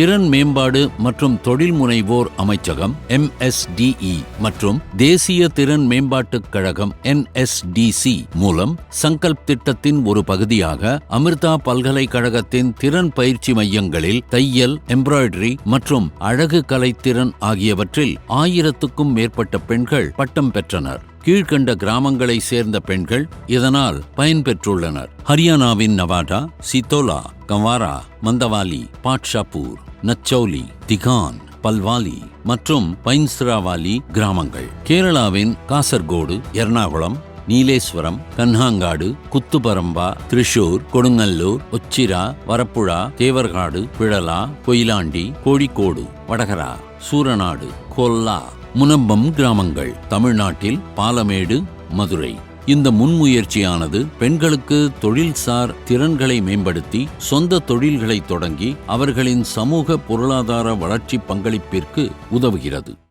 திறன் மேம்பாடு மற்றும் தொழில் முனைவோர் அமைச்சகம் எம்எஸ்டிஇ மற்றும் தேசிய திறன் மேம்பாட்டுக் கழகம் என்எஸ்டிசி மூலம் சங்கல்ப் திட்டத்தின் ஒரு பகுதியாக அமிர்தா பல்கலைக்கழகத்தின் திறன் பயிற்சி மையங்களில் தையல் எம்ப்ராய்டரி மற்றும் அழகு கலைத்திறன் ஆகியவற்றில் ஆயிரத்துக்கும் மேற்பட்ட பெண்கள் பட்டம் பெற்றனர். கீழ்கண்ட கிராமங்களை சேர்ந்த பெண்கள் இதனால் பயன்பெற்றுள்ளனர். ஹரியானாவின் நவாடா சித்தோலா கவாரா மந்தவாலி பாட்ஷாப்பூர் நச்சௌலி திகான் பல்வாலி மற்றும் பைன்ஸ்ராவாலி கிராமங்கள். கேரளாவின் காசர்கோடு எர்ணாகுளம் நீலேஸ்வரம் கன்ஹாங்காடு குத்துபரம்பா திரிஷூர் கொடுங்கல்லூர் ஒச்சிரா வரப்புழா தேவர்காடு பிழலா கொயிலாண்டி கோழிக்கோடு வடகரா சூரநாடு கொல்லா முனம்பம் கிராமங்கள் தமிழ்நாட்டில் பாலமேடு மதுரை. இந்த முன்முயற்சியானது பெண்களுக்கு தொழில்சார் திறன்களை மேம்படுத்தி சொந்த தொழில்களை தொடங்கி அவர்களின் சமூக பொருளாதார வளர்ச்சி பங்களிப்பிற்கு உதவுகிறது.